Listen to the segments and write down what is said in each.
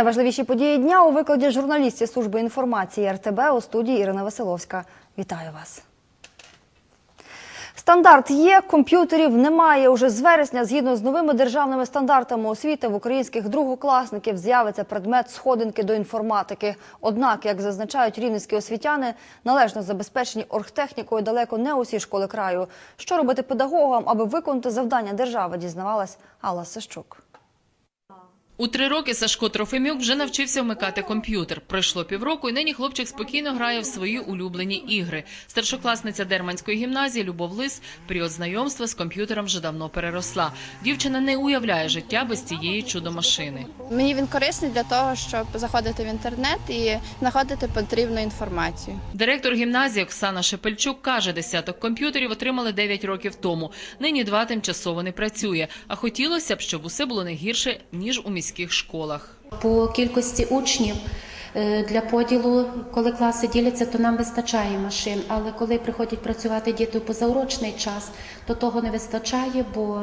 Найважливіші події дня у викладі журналістів служби інформації РТБ у студії Ірина Василовська. Вітаю вас. Стандарт є, комп'ютерів немає. Уже з вересня, згідно з новими державними стандартами освіти, в українських другокласників з'явиться предмет сходинки до інформатики. Однак, як зазначають рівненські освітяни, належно забезпечені оргтехнікою далеко не усі школи краю. Що робити педагогам, аби виконати завдання держави, дізнавалась Алла Сищук. У три роки Сашко Трофимюк вже навчився вмикати комп'ютер. Пройшло півроку, і нині хлопчик спокійно грає в свої улюблені ігри. Старшокласниця Дерманської гімназії Любов Лис період знайомства з комп'ютером вже давно переросла. Дівчина не уявляє життя без цієї чудо-машини. Мені він корисний для того, щоб заходити в інтернет і знаходити потрібну інформацію. Директор гімназії Оксана Шепельчук каже, десяток комп'ютерів отримали 9 років тому. Нині два тимчасово не працює. А хотілося б, щоб усе було не гірше ніж у міських школах. По кількості учнів для поділу, коли класи діляться, то нам вистачає машин. Але коли приходять працювати діти у позаурочний час, то того не вистачає, бо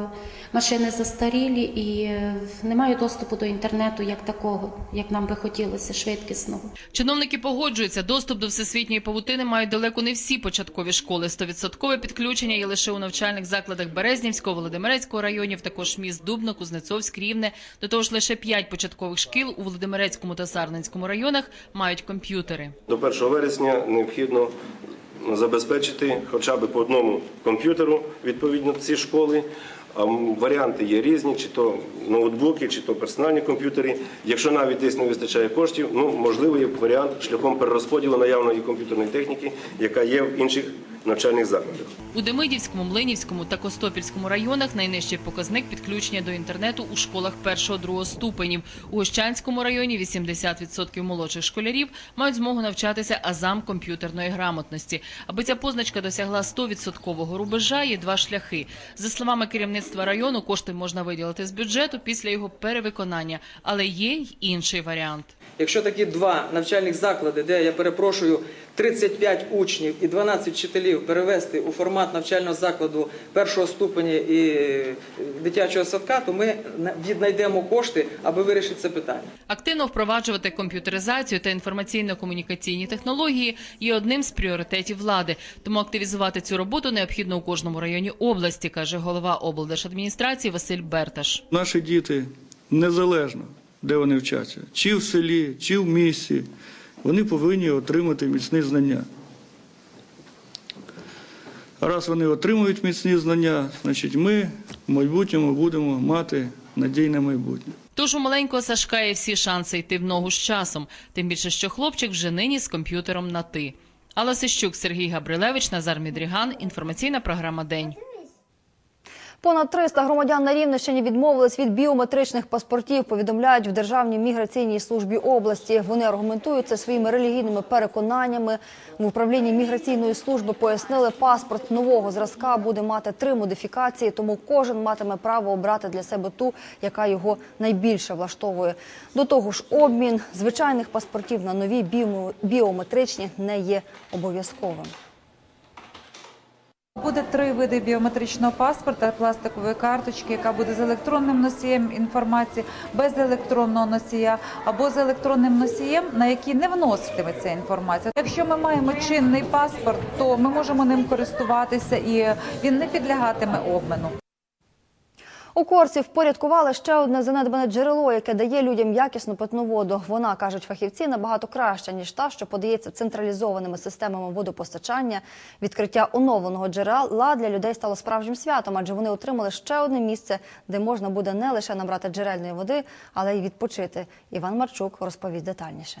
машини застарілі і е, немає доступу до інтернету як такого, як нам би хотілося, швидкісного. Чиновники погоджуються, доступ до всесвітньої павутини мають далеко не всі початкові школи. Стовідсоткове підключення є лише у навчальних закладах Березнівського, Володимирецького районів, також міст Дубно, Кузнецовськ, Рівне. До того ж, лише п'ять початкових шкіл у Володимирецькому та Сарненському районах мають комп'ютери. До 1 вересня необхідно забезпечити хоча б по одному комп'ютеру відповідно ці школи. А Варіанти є різні, чи то ноутбуки, чи то персональні комп'ютери. Якщо навіть десь не вистачає коштів, ну можливо є варіант шляхом перерозподілу наявної комп'ютерної техніки, яка є в інших навчальних закладах. У Демидівському, Млинівському та Костопільському районах найнижчий показник підключення до інтернету у школах першого-другого ступенів. У Гощанському районі 80% молодших школярів мають змогу навчатися азам комп'ютерної грамотності. Аби ця позначка досягла 100% рубежа, є два шляхи. За словами керівництва району, кошти можна виділити з бюджету після його перевиконання, але є й інший варіант. Якщо такі два навчальних заклади, де я перепрошую 35 учнів і 12 вчителів перевести у формат навчального закладу першого ступеня і е, дитячого садка, то ми на- віднайдемо кошти, аби вирішити це питання. Активно впроваджувати комп'ютеризацію та інформаційно-комунікаційні технології є одним з пріоритетів влади. Тому активізувати цю роботу необхідно у кожному районі області, каже голова облдержадміністрації Василь Берташ. Наші діти незалежно, де вони вчаться, чи в селі, чи в місті, вони повинні отримати міцні знання. Раз вони отримують міцні знання, значить ми в майбутньому будемо мати надійне майбутнє. Тож у маленького Сашка є всі шанси йти в ногу з часом, тим більше, що хлопчик вже нині з комп'ютером на ти. Алла Сищук, Сергій Габрилевич, Назар Мідріган. Інформаційна програма День. Понад 300 громадян на Рівненщині відмовились від біометричних паспортів, повідомляють в Державній міграційній службі області. Вони аргументують це своїми релігійними переконаннями. В управлінні міграційної служби пояснили, паспорт нового зразка буде мати три модифікації, тому кожен матиме право обрати для себе ту, яка його найбільше влаштовує. До того ж, обмін звичайних паспортів на нові біометричні не є обов'язковим. Буде три види біометричного паспорта, пластикової карточки, яка буде з електронним носієм інформації, без електронного носія або з електронним носієм, на який не вноситиметься інформація. Якщо ми маємо чинний паспорт, то ми можемо ним користуватися і він не підлягатиме обміну. У Корці впорядкували ще одне занедбане джерело, яке дає людям якісну питну воду. Вона, кажуть фахівці, набагато краща, ніж та, що подається централізованими системами водопостачання. Відкриття оновленого джерела для людей стало справжнім святом, адже вони отримали ще одне місце, де можна буде не лише набрати джерельної води, але й відпочити. Іван Марчук розповість детальніше.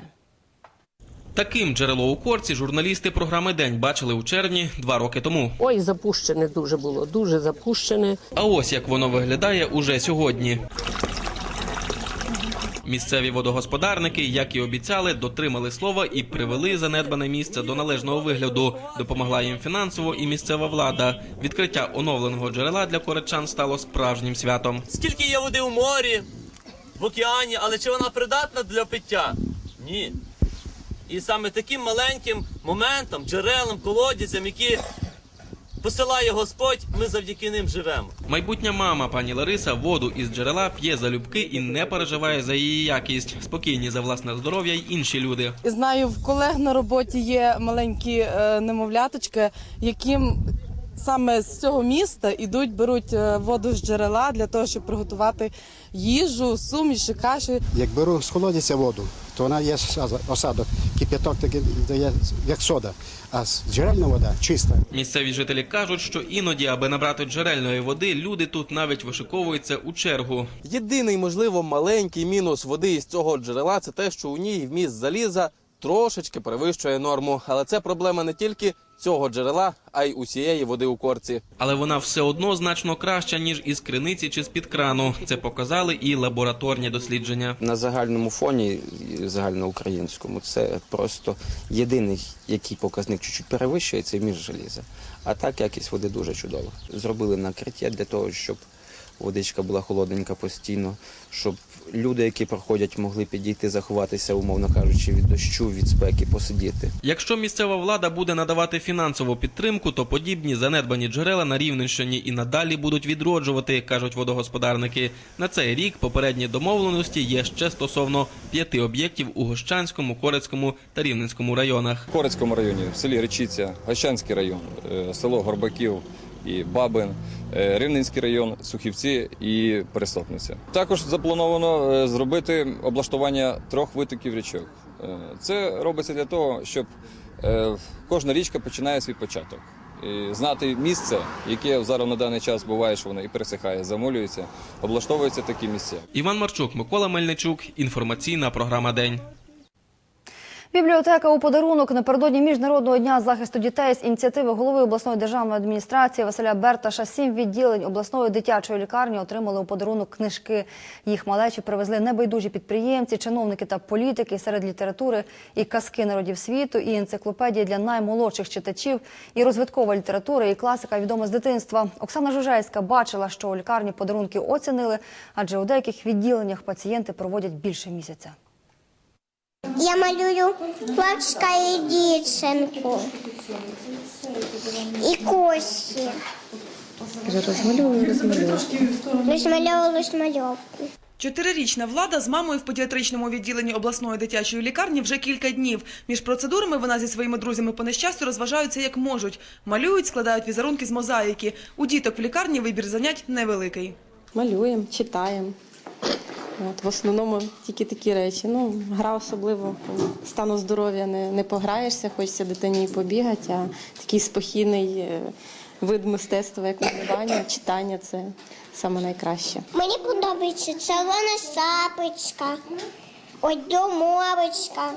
Таким джерело у корці журналісти програми День бачили у червні два роки тому. Ой, запущене дуже було, дуже запущене. А ось як воно виглядає уже сьогодні. Місцеві водогосподарники, як і обіцяли, дотримали слова і привели занедбане місце до належного вигляду. Допомогла їм фінансово і місцева влада. Відкриття оновленого джерела для коречан стало справжнім святом. Скільки є води у морі, в океані, але чи вона придатна для пиття? Ні. І саме таким маленьким моментом, джерелам, колодязям, які посилає Господь, ми завдяки ним живемо. Майбутня мама пані Лариса воду із джерела п'є залюбки і не переживає за її якість. Спокійні за власне здоров'я й інші люди. Знаю, в колег на роботі є маленькі е, немовляточки, яким саме з цього міста ідуть, беруть е, воду з джерела для того, щоб приготувати їжу, суміші, каші. Як беру з колодязя воду, то вона є осадок- кип'яток такий дає як сода, а з- джерельна вода чиста. Місцеві жителі кажуть, що іноді, аби набрати джерельної води, люди тут навіть вишиковуються у чергу. Єдиний, можливо, маленький мінус води із цього джерела це те, що у ній вміст заліза трошечки перевищує норму. Але це проблема не тільки цього джерела, а й усієї води у корці. Але вона все одно значно краща, ніж із криниці чи з-під крану. Це показали і лабораторні дослідження. На загальному фоні, загальноукраїнському, це просто єдиний, який показник чуть-чуть перевищує, це між желіза. А так якість води дуже чудова. Зробили накриття для того, щоб водичка була холодненька постійно, щоб люди, які проходять, могли підійти, заховатися, умовно кажучи, від дощу, від спеки, посидіти. Якщо місцева влада буде надавати фінансову підтримку, то подібні занедбані джерела на Рівненщині і надалі будуть відроджувати, кажуть водогосподарники. На цей рік попередні домовленості є ще стосовно п'яти об'єктів у Гощанському, Корецькому та Рівненському районах. В Корецькому районі, в селі Речиця, Гащанський район, е, село Горбаків і Бабин, е, Рівненський район, Сухівці і Пересопниця. Також заплановано е, зробити облаштування трьох витоків річок. Е, Це робиться для того, щоб кожна річка починає свій початок. І знати місце, яке зараз на даний час буває, що воно і пересихає, замолюється, облаштовуються такі місця. Іван Марчук, Микола Мельничук. Інформаційна програма День. Бібліотека у подарунок напередодні міжнародного дня захисту дітей з ініціативи голови обласної державної адміністрації Василя Берташа сім відділень обласної дитячої лікарні отримали у подарунок книжки. Їх малечі привезли небайдужі підприємці, чиновники та політики серед літератури і казки народів світу, і енциклопедії для наймолодших читачів, і розвиткова література, і класика відома з дитинства. Оксана Жужельська бачила, що у лікарні подарунки оцінили, адже у деяких відділеннях пацієнти проводять більше місяця. Я малюю хлопчика і дівчинку. І косі. Розмальовую, розмальовую. Розмальовую розмальовку. Чотирирічна влада з мамою в педіатричному відділенні обласної дитячої лікарні вже кілька днів. Між процедурами вона зі своїми друзями по нещастю розважаються як можуть. Малюють, складають візерунки з мозаїки. У діток в лікарні вибір занять невеликий. Малюємо, читаємо. От, в основному тільки такі речі. Ну, гра особливо стану здоров'я не, не пограєшся, хочеться дитині побігати, а такий спокійний е, вид мистецтва, як малювання, читання це саме найкраще. Мені подобається червона шапочка, ось домовочка,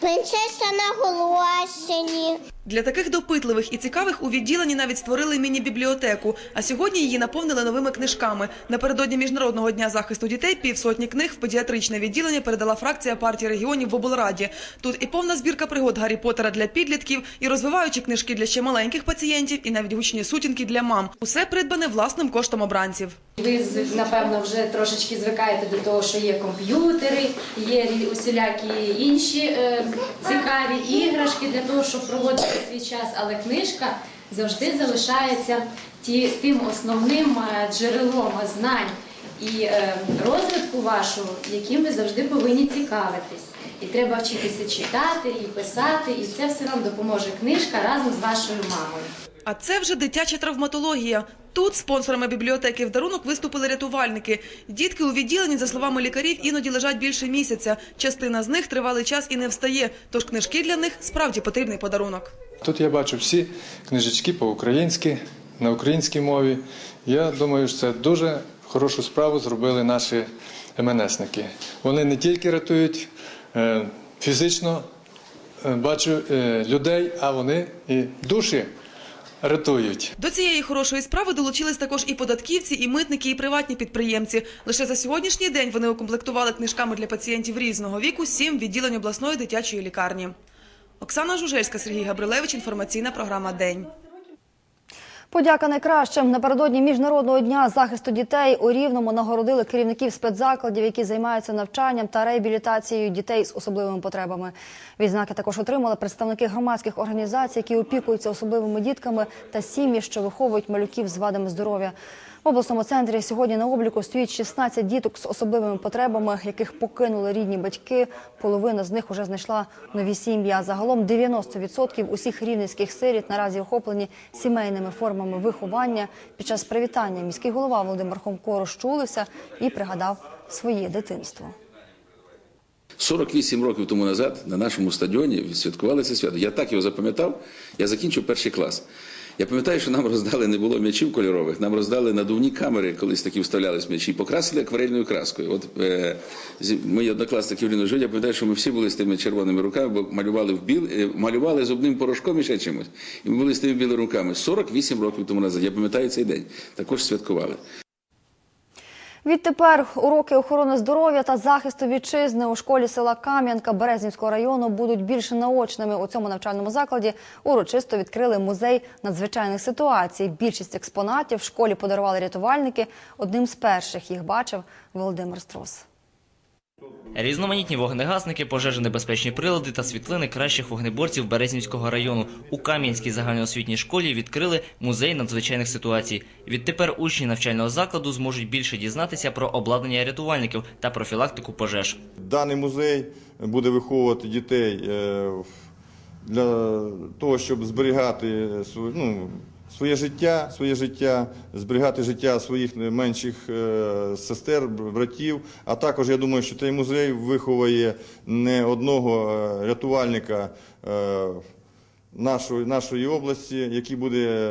принцеса на голосині. Для таких допитливих і цікавих у відділенні навіть створили міні-бібліотеку, а сьогодні її наповнили новими книжками. Напередодні Міжнародного дня захисту дітей півсотні книг в педіатричне відділення передала фракція партії регіонів в облраді. Тут і повна збірка пригод Гаррі Поттера для підлітків, і розвиваючі книжки для ще маленьких пацієнтів, і навіть гучні сутінки для мам. Усе придбане власним коштом обранців. Ви напевно вже трошечки звикаєте до того, що є комп'ютери, є усілякі інші е, цікаві іграшки для того, щоб проводити свій час. Але книжка завжди залишається ті, тим основним е, джерелом знань і е, розвитку вашого, яким ви завжди повинні цікавитись. І треба вчитися читати і писати, і це все вам допоможе книжка разом з вашою мамою. А це вже дитяча травматологія. Тут спонсорами бібліотеки в дарунок виступили рятувальники. Дітки у відділенні, за словами лікарів, іноді лежать більше місяця. Частина з них тривалий час і не встає, тож книжки для них справді потрібний подарунок. Тут я бачу всі книжечки по-українськи, на українській мові. Я думаю, що це дуже хорошу справу зробили наші МНСники. Вони не тільки рятують е, фізично, е, бачу е, людей, а вони і душі рятують. До цієї хорошої справи долучились також і податківці, і митники, і приватні підприємці. Лише за сьогоднішній день вони укомплектували книжками для пацієнтів різного віку сім відділень обласної дитячої лікарні. Оксана Жужельська, Сергій Габрилевич. Інформаційна програма День. Подяка найкращим. Напередодні Міжнародного дня захисту дітей у Рівному нагородили керівників спецзакладів, які займаються навчанням та реабілітацією дітей з особливими потребами. Відзнаки також отримали представники громадських організацій, які опікуються особливими дітками та сім'ї, що виховують малюків з вадами здоров'я. В обласному центрі сьогодні на обліку стоїть 16 діток з особливими потребами, яких покинули рідні батьки. Половина з них уже знайшла нові сім'ї. А загалом 90% усіх рівненських сиріт наразі охоплені сімейними формами виховання. Під час привітання міський голова Володимир Хомко розчулився і пригадав своє дитинство. 48 років тому назад на нашому стадіоні відсвяткували це свято. Я так його запам'ятав, я закінчив перший клас. Я пам'ятаю, що нам роздали, не було м'ячів кольорових, нам роздали надувні камери, колись такі вставлялись м'ячі, покрасили акварельною краскою. От е, мої однокласники в живуть, я пам'ятаю, що ми всі були з тими червоними руками, бо малювали в біл, е, малювали з одним порошком і ще чимось. І ми були з тими білими руками. 48 років тому назад. Я пам'ятаю цей день. Також святкували. Відтепер уроки охорони здоров'я та захисту вітчизни у школі села Кам'янка Березнівського району будуть більш наочними. У цьому навчальному закладі урочисто відкрили музей надзвичайних ситуацій. Більшість експонатів в школі подарували рятувальники. Одним з перших їх бачив Володимир Струс. Різноманітні вогнегасники, пожежонебезпечні прилади та світлини кращих вогнеборців Березнівського району у Кам'янській загальноосвітній школі відкрили музей надзвичайних ситуацій. Відтепер учні навчального закладу зможуть більше дізнатися про обладнання рятувальників та профілактику пожеж. Даний музей буде виховувати дітей е, для того, щоб зберігати ну, своє життя, своє життя, зберігати життя своїх менших е, сестер, братів. А також я думаю, що цей музей виховує не одного е, рятувальника. е, Нашої, нашої області, який буде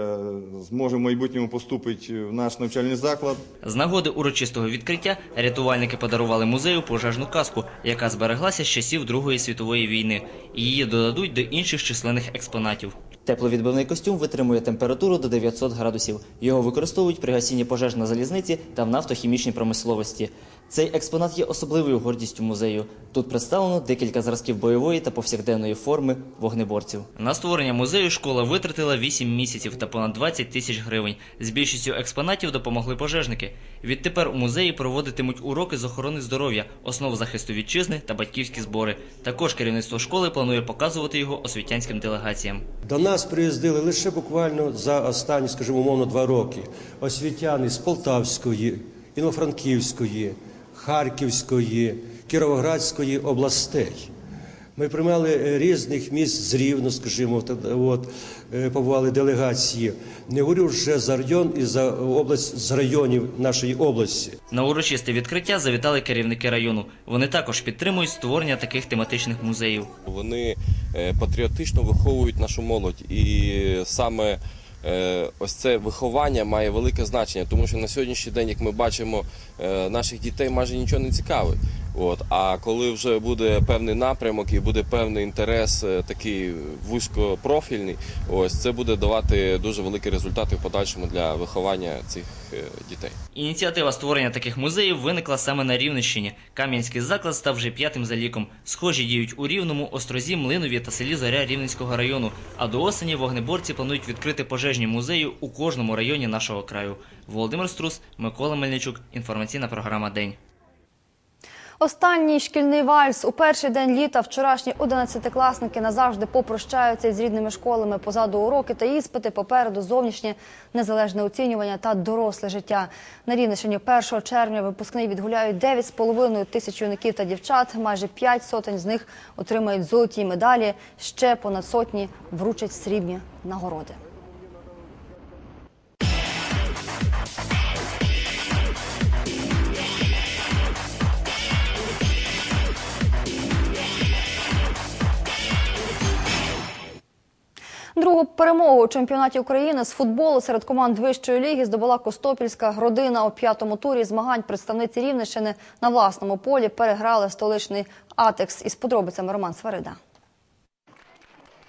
зможе в майбутньому поступити в наш навчальний заклад. З нагоди урочистого відкриття рятувальники подарували музею пожежну каску, яка збереглася з часів Другої світової війни. Її додадуть до інших численних експонатів. Тепловідбивний костюм витримує температуру до 900 градусів. Його використовують при гасінні пожеж на залізниці та в нафтохімічній промисловості. Цей експонат є особливою гордістю музею. Тут представлено декілька зразків бойової та повсякденної форми вогнеборців. На створення музею школа витратила 8 місяців та понад 20 тисяч гривень. З більшістю експонатів допомогли пожежники. Відтепер у музеї проводитимуть уроки з охорони здоров'я, основ захисту вітчизни та батьківські збори. Також керівництво школи планує показувати його освітянським делегаціям. До нас приїздили лише буквально за останні, скажімо, умовно, два роки освітяни з Полтавської, Івано-Франківської, Харківської, Кіровоградської областей. Ми приймали е, різних міст з Рівно, скажімо, от, е, побували делегації. Не говорю вже за район і за область з районів нашої області. На урочисте відкриття завітали керівники району. Вони також підтримують створення таких тематичних музеїв. Вони е, патріотично виховують нашу молодь, і саме ось це виховання має велике значення, тому що на сьогоднішній день, як ми бачимо, е, наших дітей майже нічого не цікавить. От а коли вже буде певний напрямок і буде певний інтерес, е, такий вузькопрофільний, ось це буде давати дуже великі результати в подальшому для виховання цих е, дітей. Ініціатива створення таких музеїв виникла саме на Рівненщині. Кам'янський заклад став вже п'ятим за ліком. Схожі діють у Рівному, Острозі, Млинові та селі Зоря Рівненського району. А до осені вогнеборці планують відкрити пожежні музеї у кожному районі нашого краю. Володимир Струс, Микола Мельничук. Інформаційна програма День. Останній шкільний вальс у перший день літа вчорашні одинадцятикласники назавжди попрощаються із рідними школами. Позаду уроки та іспити, попереду зовнішнє незалежне оцінювання та доросле життя. На Рівненщині 1 червня випускний відгуляють 9,5 тисяч юнаків та дівчат. Майже 5 сотень з них отримають золоті медалі. Ще понад сотні вручать срібні нагороди. Другу перемогу у чемпіонаті України з футболу серед команд вищої ліги здобула Костопільська родина у п'ятому турі змагань. Представниці Рівненщини на власному полі переграли столичний Атекс із подробицями Роман Сварида.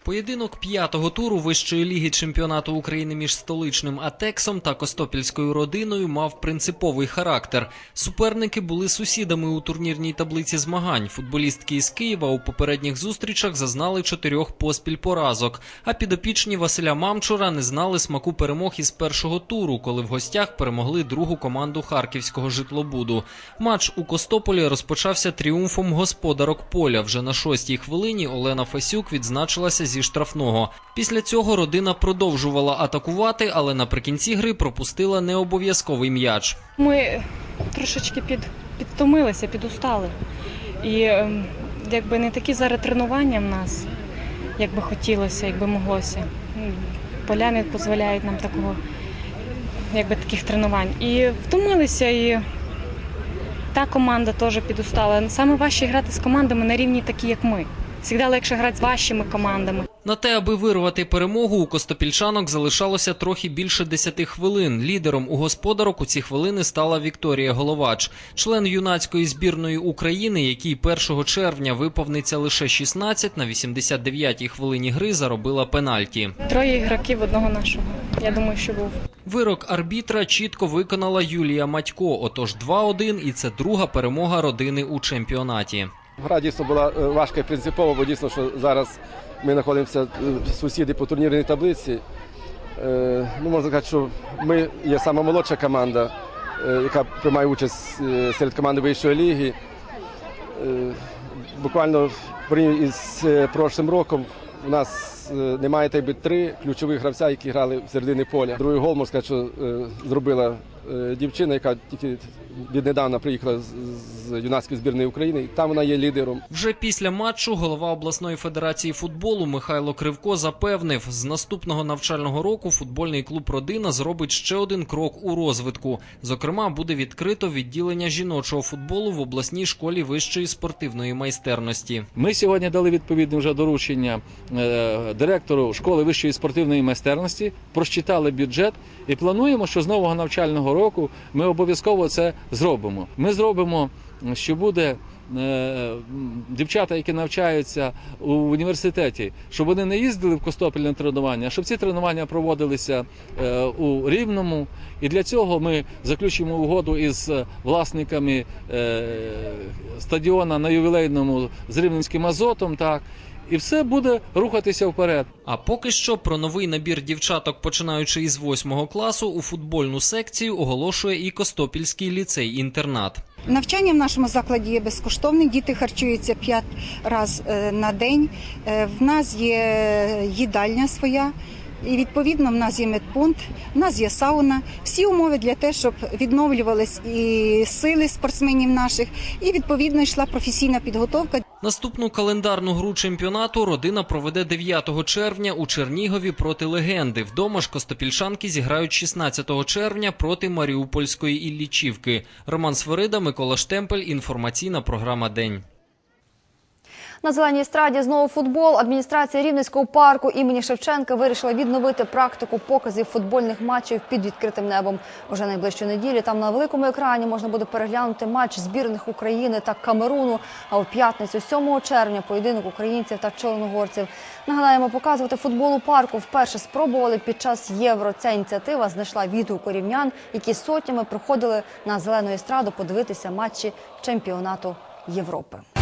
Поєдинок п'ятого туру вищої ліги чемпіонату України між столичним Атексом та Костопільською родиною мав принциповий характер. Суперники були сусідами у турнірній таблиці змагань. Футболістки із Києва у попередніх зустрічах зазнали чотирьох поспіль поразок. А підопічні Василя Мамчура не знали смаку перемог із першого туру, коли в гостях перемогли другу команду харківського житлобуду. Матч у Костополі розпочався тріумфом господарок поля. Вже на шостій хвилині Олена Фасюк відзначилася зі штрафного. Після цього родина продовжувала атакувати, але наприкінці гри пропустила необов'язковий м'яч. Ми трошечки під, підтомилися, підустали. І ем, якби не такі зараз тренування в нас, як би хотілося, як би моглося. М, Поля не дозволяють нам такого, якби таких тренувань. І втомилися, і та команда теж підустала. Саме важче грати з командами на рівні такі, як ми. Завжди легше грати з важчими командами. На те, аби вирвати перемогу, у костопільчанок залишалося трохи більше 10 хвилин. Лідером у господарок у ці хвилини стала Вікторія Головач, член юнацької збірної України, який 1 червня виповниться лише 16, на 89-й хвилині гри заробила пенальті. Троє ігроків одного нашого. Я думаю, що був. Вирок арбітра чітко виконала Юлія Матько. Отож 2-1 і це друга перемога родини у чемпіонаті. Гра дійсно була е, важка і принципова, бо дійсно, що зараз ми знаходимося е, сусіди по турнірній таблиці. Е, Ну, можна сказати, що ми є сама молодша команда, яка приймає участь серед команди вищої ліги. Буквально із прошлим роком у нас немає так би три ключових гравця, які грали в середині поля. Другий гол, можна сказати, що зробила дівчина, яка тільки віднедавна приїхала з- з юнацької збірної України. і Там вона є лідером. Вже після матчу голова обласної федерації футболу Михайло Кривко запевнив, з наступного навчального року футбольний клуб Родина зробить ще один крок у розвитку. Зокрема, буде відкрито відділення жіночого футболу в обласній школі вищої спортивної майстерності. Ми сьогодні дали відповідне вже доручення е, директору школи вищої спортивної майстерності, просчитали бюджет і плануємо, що з нового навчального року ми обов'язково це зробимо. Ми зробимо, що буде. е, Дівчата, які навчаються у університеті, щоб вони не їздили в Костопіль на тренування, а щоб ці тренування проводилися е, у Рівному. І для цього ми заключимо угоду із е, власниками е, стадіона на ювілейному з Рівненським азотом. Так і все буде рухатися вперед. А поки що про новий набір дівчаток, починаючи із восьмого класу, у футбольну секцію оголошує і Костопільський ліцей-інтернат. Навчання в нашому закладі є безкоштовним. Діти харчуються 5 разів е, на день. В нас є їдальня своя. І відповідно в нас є медпункт, в нас є сауна. Всі умови для того, щоб відновлювались і сили спортсменів наших, і відповідно йшла професійна підготовка. Наступну календарну гру чемпіонату родина проведе 9 червня у Чернігові проти легенди. Вдома ж костопільшанки зіграють 16 червня проти Маріупольської Іллічівки. Роман Сверида, Микола Штемпель. Інформаційна програма День. На зеленій естраді знову футбол. Адміністрація Рівненського парку імені Шевченка вирішила відновити практику показів футбольних матчів під відкритим небом. Уже найближчої неділі там на великому екрані можна буде переглянути матч збірних України та Камеруну. А у п'ятницю, 7 червня, поєдинок українців та чорногорців. Нагадаємо, показувати футбол у парку вперше спробували під час євро. Ця ініціатива знайшла відгук рівнян, які сотнями приходили на зелену естраду подивитися матчі чемпіонату Європи.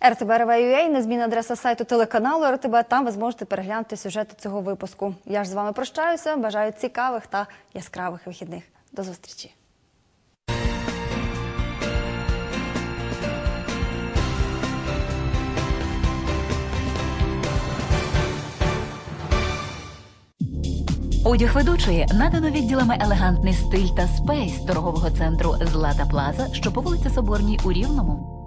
RTB.RV.UA, незмінна адреса сайту телеканалу РТБ. Там ви зможете переглянути сюжети цього випуску. Я ж з вами прощаюся. Бажаю цікавих та яскравих вихідних. До зустрічі. Одяг ведучої надано відділами елегантний стиль та спейс торгового центру Злата Плаза, що по вулиці Соборній у Рівному.